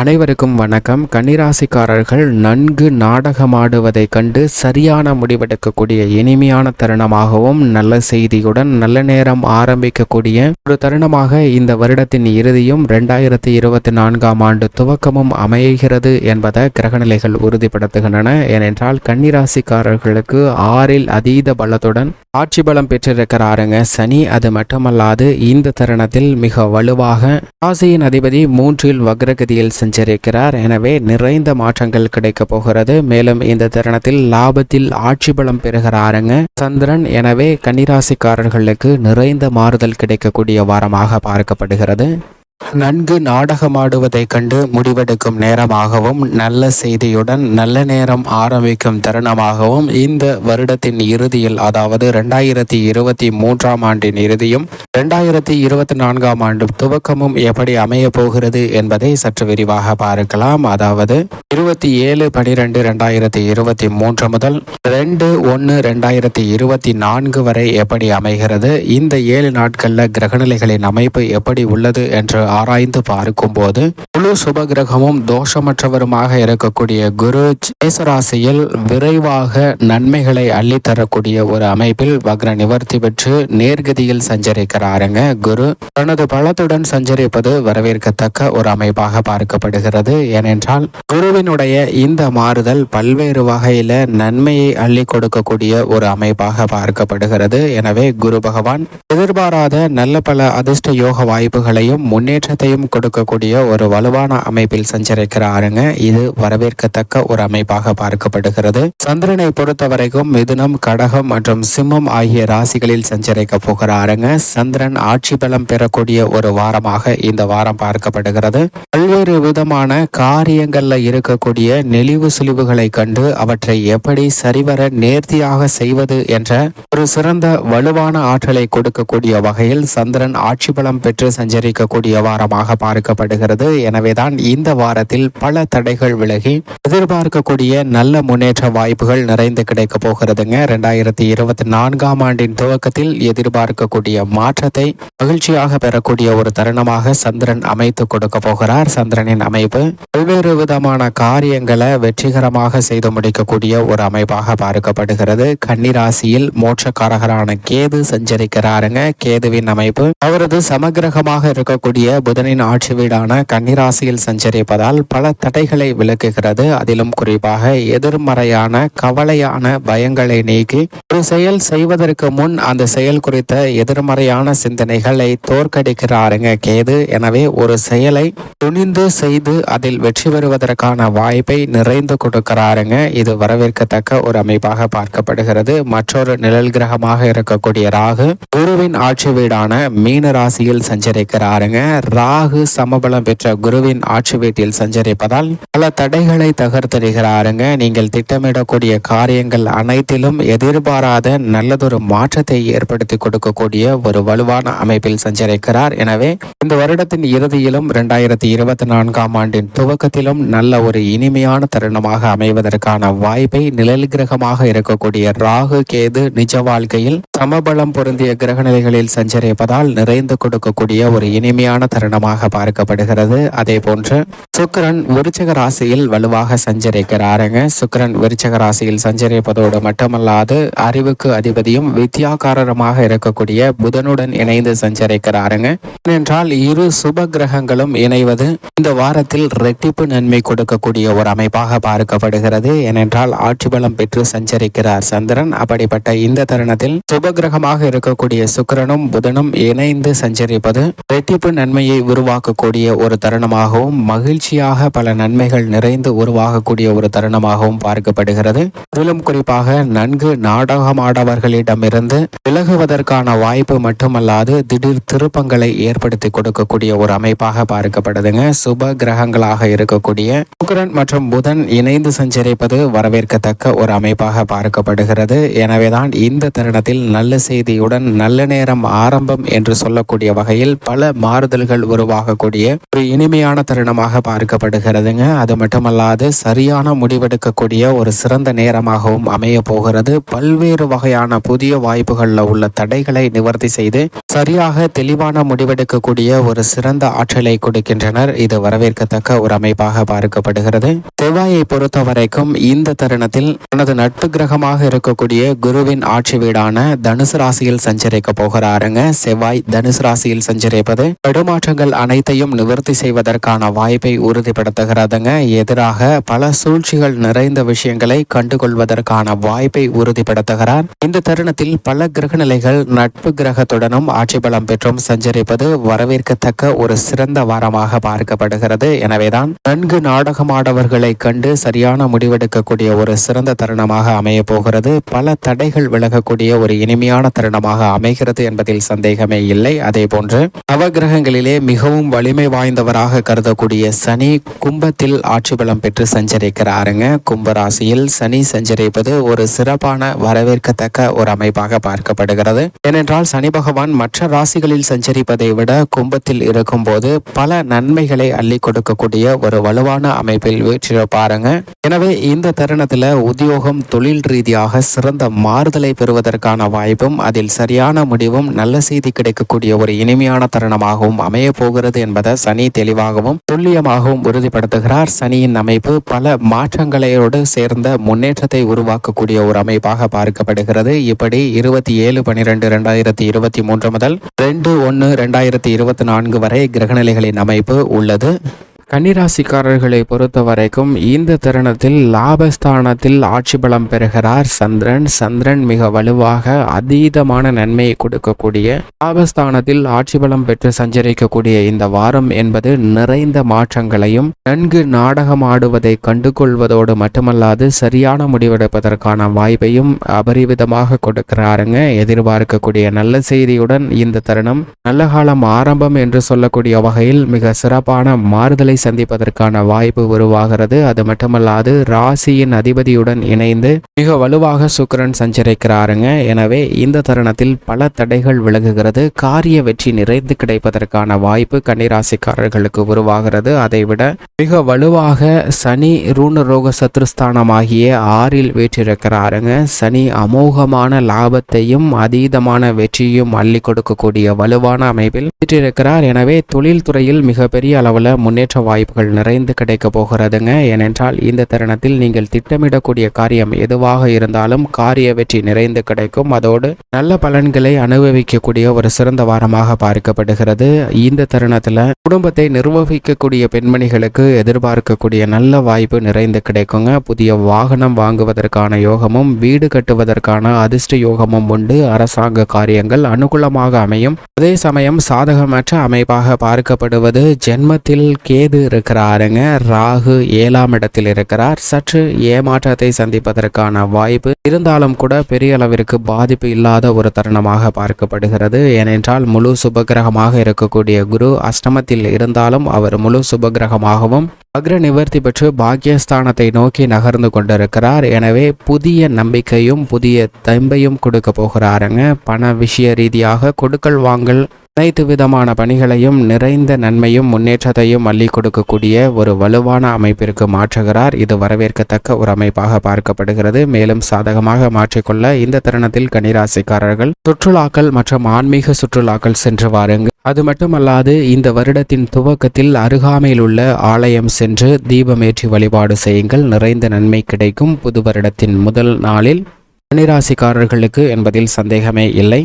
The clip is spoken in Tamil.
அனைவருக்கும் வணக்கம். கன்னிராசிக்காரர்கள் நன்கு நாடகமாடுவதைக் கண்டு சரியான முடிவெடுக்கக்கூடிய இனிமையான தருணமாகவும் நல்ல செய்தியுடன் நல்ல நேரம் ஆரம்பிக்கக்கூடிய ஒரு தருணமாக இந்த வருடத்தின் இறுதியும் ரெண்டாயிரத்தி இருபத்தி நான்காம் ஆண்டு துவக்கமும் அமைகிறது என்பதை கிரகநிலைகள் உறுதிப்படுத்துகின்றன. ஏனென்றால் கன்னிராசிக்காரர்களுக்கு ஆறில் அதீத பலத்துடன் ஆட்சி பலம் பெற்றிருக்கிறாருங்க. சனி அது மட்டுமல்லாது இந்த தருணத்தில் மிக வலுவாக ராசியின் அதிபதி மூன்றில் வக்ரகதியில் சஞ்சரிக்கிறார். எனவே நிறைந்த மாற்றங்கள் கிடைக்க போகிறது. மேலும் இந்த தருணத்தில் லாபத்தில் ஆட்சி பலம் பெறுகிறாருங்க. சந்திரன் எனவே கன்னிராசிக்காரர்களுக்கு நிறைந்த மாறுதல் கிடைக்கக்கூடிய வாரமாக பார்க்கப்படுகிறது. நன்கு நாடகமாடுவதைக் கண்டு முடிவெடுக்கும் நேரமாகவும் நல்ல செய்தியுடன் நல்ல நேரம் ஆரம்பிக்கும் தருணமாகவும் இந்த வருடத்தின் இறுதியில் அதாவது ரெண்டாயிரத்தி இருபத்தி மூன்றாம் ஆண்டின் இறுதியும் ரெண்டாயிரத்தி இருபத்தி நான்காம் ஆண்டு துவக்கமும் எப்படி அமைய போகிறது என்பதை சற்று விரிவாக பார்க்கலாம். அதாவது இருபத்தி ஏழு பனிரெண்டு ரெண்டாயிரத்தி இருபத்தி மூன்று முதல் ரெண்டு ஒன்று ரெண்டாயிரத்தி இருபத்தி நான்கு வரை எப்படி அமைகிறது இந்த ஏழு நாட்களில் கிரகநிலைகளின் அமைப்பு எப்படி உள்ளது என்று ஆராய்ந்து பார்க்கும்போது முழு சுபகிரகமும் தோஷமற்றவருமாக இருக்கக்கூடிய குரு மேசராசியில் விரைவாக நன்மைகளை அள்ளித்தரக்கூடிய ஒரு அமைப்பில் வக்ர நிவர்த்தி பெற்று நேர்கதியில் சஞ்சரிக்கிறாருங்க குரு. தனது பலத்துடன் சஞ்சரிப்பது வரவேற்கத்தக்க ஒரு அமைப்பாக பார்க்கப்படுகிறது. ஏனென்றால் குருவினுடைய இந்த மாறுதல் பல்வேறு வகையில நன்மையை அள்ளி கொடுக்கக்கூடிய ஒரு அமைப்பாக பார்க்கப்படுகிறது. எனவே குரு பகவான் எதிர்பாராத நல்ல பல அதிர்ஷ்ட யோக வாய்ப்புகளையும் முன்னேற்றத்தையும் கொடுக்கக்கூடிய ஒரு வலுவான அமைப்பில் சஞ்சரிக்கிறாருங்க இது வரவேற்கத்தக்க ஒரு அமைப்பாக பார்க்கப்படுகிறது. சந்திரனை பொறுத்த வரைக்கும் மிதுனம் கடகம் மற்றும் சிம்மம் ஆகிய ராசிகளில் சஞ்சரிக்க போகிறாருங்க சந்திரன் ஆட்சி பலம் பெறக்கூடிய ஒரு வாரமாக இந்த வாரம் பார்க்கப்படுகிறது. பல்வேறு விதமான காரியங்கள்ல இருக்கக்கூடிய நெளிவு சுழிவுகளை கண்டு அவற்றை எப்படி சரிவர நேர்த்தியாக செய்வது என்ற ஒரு சிறந்த வலுவான ஆற்றலை கொடுக்கக்கூடிய வகையில் சந்திரன் ஆட்சி பலம் பெற்று சஞ்சரிக்கக்கூடிய வாரமாக பார்க்கப்படுகிறது. எனவேதான் இந்த வாரத்தில் பல தடைகள் விலகி எதிர்பார்க்கக்கூடிய நல்ல முன்னேற்ற வாய்ப்புகள் நிறைந்து கிடைக்க போகிறதுங்க. ரெண்டாயிரத்தி இருபத்தி நான்காம் ஆண்டின் துவக்கத்தில் எதிர்பார்க்கக்கூடிய மாற்றத்தை மகிழ்ச்சியாக பெறக்கூடிய ஒரு தருணமாக சந்திரன் அமைத்து கொடுக்க போகிறார். சந்திரனின் அமைப்பு பல்வேறு விதமான காரியங்களை வெற்றிகரமாக செய்து முடிக்கக்கூடிய ஒரு அமைப்பாக பார்க்கப்படுகிறது. கன்னிராசியில் மோட்சக்காரகரான கேது சஞ்சரிக்கிறாருங்க. கேதுவின் அமைப்பு அவரது சமகிரகமாக இருக்கக்கூடிய புதனின் ஆட்சி வீடான கன்னிராசியில் சஞ்சரிப்பதால் பல தடைகளை விளக்குகிறது அதிலும் குறிப்பாக எதிர்மறையான கவலையான பயங்களை நீக்கி ஒரு செயல் செய்வதற்கு முன் அந்த செயல் குறித்த எதிர்மறையான சிந்தனைகளை தோற்கடிக்கிறாருங்க கேது. எனவே ஒரு செயலை துணிந்து செய்து அதில் வெற்றி பெறுவதற்கான வாய்ப்பை நிறைந்து கொடுக்கிறாருங்க. இது வரவேற்கத்தக்க ஒரு அமைப்பாக பார்க்கப்படுகிறது. மற்றொரு நிழல் கிரகமாக இருக்கக்கூடிய ராகு குருவின் ஆட்சி வீடான மீன ராசியில் சஞ்சரிக்கிறாருங்க. ராகு சமபலம் பெற்ற குருவின் ஆட்சி வீட்டில் சஞ்சரிப்பதால் பல தடைகளை தகர்த்தெறிகிறாருங்க நீங்கள் திட்டமிடக்கூடிய காரியங்கள் அனைத்திலும் எதிர்பாராத நல்லதொரு மாற்றத்தை ஏற்படுத்தி கொடுக்கக்கூடிய ஒரு வலுவான அமைப்பில் சஞ்சரிக்கிறார். எனவே இந்த வருடத்தின் இறுதியிலும் இரண்டாயிரத்தி இருபத்தி நான்காம் ஆண்டின் துவக்க துவக்கத்திலும் நல்ல ஒரு இனிமையான தருணமாக அமைவதற்கான வாய்ப்பை நிழல் கிரகமாக இருக்கக்கூடிய ராகு கேது நிஜ வாழ்க்கையில் சமபலம் பொருந்திய கிரகநிலைகளில் சஞ்சரிப்பதால் நிறைந்து கொடுக்கக்கூடிய ஒரு இனிமையான தருணமாக பார்க்கப்படுகிறது. அதே போன்று சுக்கரன் விருச்சக ராசியில் வலுவாக சஞ்சரிக்கிறாருங்க. சுக்கிரன் விருச்சக ராசியில் சஞ்சரிப்பதோடு மட்டுமல்லாது அறிவுக்கு அதிபதியும் வித்தியாகாரமாக இருக்கக்கூடிய புதனுடன் இணைந்து சஞ்சரிக்கிறாருங்க. ஏனென்றால் இரு சுப கிரகங்களும் இணைவது இந்த வாரத்தில் இரட்டிப்பு நன்மை கொடுக்கக்கூடிய ஒரு அமைப்பாக பார்க்கப்படுகிறது. ஏனென்றால் ஆட்சி பலம் பெற்று சஞ்சரிக்கிறார் சந்திரன். அப்படிப்பட்ட இந்த தருணத்தில் சுப கிரகமாக இருக்கக்கூடிய சுக்கிரனும் புதனும் இணைந்து சஞ்சரிப்பது இரட்டிப்பு நன்மையை உருவாக்கக்கூடிய ஒரு தருணமாகவும் மகிழ்ச்சியாக பல நன்மைகள் நிறைந்து உருவாகக்கூடிய ஒரு தருணமாகவும் பார்க்கப்படுகிறது. அதிலும் குறிப்பாக நன்கு நாடகமாடவர்களிடமிருந்து விலகுவதற்கான வாய்ப்பு மட்டுமல்லாது திடீர் திருப்பங்களை ஏற்படுத்தி கொடுக்கக்கூடிய ஒரு அமைப்பாக பார்க்கப்படுதுங்க. சுப கிரகங்களாக இருக்கக்கூடிய சுக்கரன் மற்றும் புதன் இணைந்து சஞ்சரிப்பது வரவேற்கத்தக்க ஒரு அமைப்பாக பார்க்கப்படுகிறது. எனவேதான் இந்த தருணத்தில் நல்ல செய்தியுடன் நல்ல நேரம் ஆரம்பம் என்று சொல்லக்கூடிய வகையில் பல மாறுதல்கள் உருவாகக்கூடிய ஒரு இனிமையான தருணமாக பார்க்கப்படுகிறதுங்க. அது மட்டுமல்லாது சரியான முடிவெடுக்கக்கூடிய ஒரு சிறந்த நேரமாகவும் அமைய போகிறது. பல்வேறு வகையான புதிய வாய்ப்புகளில் உள்ள தடைகளை நிவர்த்தி செய்து சரியாக தெளிவான முடிவெடுக்கக்கூடிய ஒரு சிறந்த ஆற்றலை கொடுக்கின்றனர். இது வரவேற்கத்தக்க ஒரு அமைப்பாக பார்க்கப்படுகிறது. செவ்வாயை பொறுத்த வரைக்கும் இந்த தருணத்தில் தனது நட்பு கிரகமாக இருக்கக்கூடிய குருவின் ஆட்சி வீடான தனுசு ராசியில் சஞ்சரிக்க போகிறாருங்க. செவ்வாய் தனுசு ராசியில் சஞ்சரிப்பது தடுமாற்றங்கள் அனைத்தையும் நிவர்த்தி செய்வதற்கான வாய்ப்பை உறுதிப்படுத்துகிறதுங்க. எதிராக பல சூழ்ச்சிகள் நிறைந்த விஷயங்களை கண்டுகொள்வதற்கான வாய்ப்பை உறுதிப்படுத்துகிறார். இந்த தருணத்தில் பல கிரக நிலைகள் நட்பு கிரகத்துடனும் ஆட்சிபலம் பெற்றும் சஞ்சரிப்பது வரவேற்கத்தக்க ஒரு சிறந்த வாரமாக பார்க்கப்படுகிறது. எனவேதான் நன்கு நாடகமாடவர்களை கண்டு சரியான முடிவெடுக்கக்கூடிய ஒரு சிறந்த தருணமாக அமைய போகிறது. பல தடைகள் விலகக்கூடிய ஒரு இனிமையான தருணமாக அமைகிறது என்பதில் சந்தேகமே இல்லை. அதே போன்று நவகிரகங்களிலே மிகவும் வலிமை வாய்ந்தவராக கருதக்கூடிய சனி கும்பத்தில் ஆட்சி பலம் பெற்று சஞ்சரிக்கிறாருங்க. கும்ப ராசியில் சனி சஞ்சரிப்பது ஒரு சிறப்பான வரவேற்கத்தக்க ஒரு அமைப்பாக பார்க்கப்படுகிறது. ஏனென்றால் சனி பகவான் மற்ற ராசிகளில் சஞ்சரிப்பதை விட கும்பத்தில் இருக்கும்போது பல நன்மைகளை அள்ளி கொடுக்கக்கூடிய ஒரு வலுவான அமைப்பில் வீற்றிருப்பாருங்க எனவே இந்த தருணத்துல உத்தியோகம் தொழில் ரீதியாக சிறந்த மாறுதலை பெறுவதற்கான வாய்ப்பும் அதில் சரியான முடிவும் நல்ல செய்தி கிடைக்கக்கூடிய ஒரு இனிமையான தருணமாகவும் அமைய போகிறது என்பதை சனி தெளிவாகவும் துல்லியமாகவும் உறுதிப்படுத்துகிறார். சனியின் அமைப்பு பல மாற்றங்களையோடு சேர்ந்த முன்னேற்றத்தை உருவாக்கக்கூடிய ஒரு அமைப்பாக பார்க்கப்படுகிறது. இப்படி இருபத்தி ஏழு பனிரெண்டு இரண்டாயிரத்தி இருபத்தி மூன்றாம் முதல் ரெண்டு ஒன்று ரெண்டாயிரத்தி இருபத்தி நான்கு வரை கிரகநிலைகளின் அமைப்பு உள்ளது. கன்னிராசிக்காரர்களை பொறுத்த வரைக்கும் இந்த தருணத்தில் லாபஸ்தானத்தில் ஆட்சி பலம் பெறுகிறார் சந்திரன். சந்திரன் மிக வலுவாக அதீதமான நன்மையை கொடுக்கக்கூடிய லாபஸ்தானத்தில் ஆட்சி பலம் பெற்று சஞ்சரிக்கக்கூடிய இந்த வாரம் என்பது நிறைந்த மாற்றங்களையும் நன்கு நாடகம் ஆடுவதை கண்டுகொள்வதோடு மட்டுமல்லாது சரியான முடிவெடுப்பதற்கான வாய்ப்பையும் அபரிவிதமாக கொடுக்கிறாருங்க. எதிர்பார்க்கக்கூடிய நல்ல செய்தியுடன் இந்த தருணம் நல்ல காலம் ஆரம்பம் என்று சொல்லக்கூடிய வகையில் மிக சிறப்பான மாறுதலை சந்திப்பதற்கான வாய்ப்பு உருவாகிறது. அது மட்டுமல்லாது ராசியின் அதிபதியுடன் இணைந்து மிக வலுவாக சுக்கிரன் சஞ்சரிக்கிறாருங்க. எனவே இந்த தருணத்தில் பல தடைகள் விலகுகிறது. காரிய வெற்றி நிறைந்து கிடைப்பதற்கான வாய்ப்பு கன்னிராசிக்காரர்களுக்கு உருவாகிறது. அதைவிட மிக வலுவாக சனி ரூணரோக சத்ருஸ்தானமாகிய ஆறில் வீற்றிருக்கிறாருங்க. சனி அமோகமான லாபத்தையும் அதீதமான வெற்றியும் அள்ளி கொடுக்கக்கூடிய வலுவான அமைப்பில் வீற்றிருக்கிறார். எனவே தொழில்துறையில் மிகப்பெரிய அளவில் முன்னேற்ற வாய்ப்புகள் நிறைந்து கிடைக்க போகிறதுங்க. ஏனென்றால் இந்த தருணத்தில் நீங்கள் திட்டமிடக்கூடிய காரியம் எதுவாக இருந்தாலும் காரிய வெற்றி நிறைந்து கிடைக்கும். அதோடு நல்ல பலன்களை அனுபவிக்கக்கூடிய ஒரு சிறந்த வாரமாக பார்க்கப்படுகிறது. இந்த தருணத்தில் குடும்பத்தை நிர்வகிக்கக்கூடிய பெண்மணிகளுக்கு எதிர்பார்க்கக்கூடிய நல்ல வாய்ப்பு நிறைந்து கிடைக்குங்க. புதிய வாகனம் வாங்குவதற்கான யோகமும் வீடு கட்டுவதற்கான அதிர்ஷ்ட யோகமும் உண்டு. அரசாங்க காரியங்கள் அனுகூலமாக அமையும். அதே சமயம் சாதகமற்ற அமைப்பாக பார்க்கப்படுவது ஜென்மத்தில் கேது இருக்கிறாருங்க. ராகு ஏழாம் இடத்தில் இருக்கிறார். சற்று ஏமாற்றத்தை சந்திப்பதற்கான வாய்ப்பு இருந்தாலும் கூட பெரிய அளவிற்கு பாதிப்பு இல்லாத ஒரு தருணமாக பார்க்கப்படுகிறது. ஏனென்றால் முழு சுபகிரகமாக இருக்கக்கூடிய குரு அஷ்டமத்தில் இருந்தாலும் அவர் முழு சுபகிரகமாகவும் அக்ர நிவர்த்தி பெற்று பாக்கியஸ்தானத்தை நோக்கி நகர்ந்து கொண்டிருக்கிறார். எனவே புதிய நம்பிக்கையும் புதிய தம்பையும் கொடுக்க போகிறாருங்க. பண விஷய ரீதியாக கொடுக்கல் வாங்கல் அனைத்து விதமான பணிகளையும் நிறைந்த நன்மையும் முன்னேற்றத்தையும் அள்ளி கொடுக்கக்கூடிய ஒரு வலுவான அமைப்பிற்கு மாற்றுகிறார். இது வரவேற்கத்தக்க ஒரு அமைப்பாக பார்க்கப்படுகிறது. மேலும் சாதகமாக மாற்றிக்கொள்ள இந்த தருணத்தில் கனிராசிக்காரர்கள் சுற்றுலாக்கள் மற்றும் ஆன்மீக சுற்றுலாக்கள் சென்று வாருங்கள். அது மட்டுமல்லாது இந்த வருடத்தின் துவக்கத்தில் அருகாமையில் உள்ள ஆலயம் சென்று தீபமேற்றி வழிபாடு செய்யுங்கள். நிறைந்த நன்மை கிடைக்கும். புது வருடத்தின் முதல் நாளில் கன்னிராசிக்காரர்களுக்கு என்பதில் சந்தேகமே இல்லை.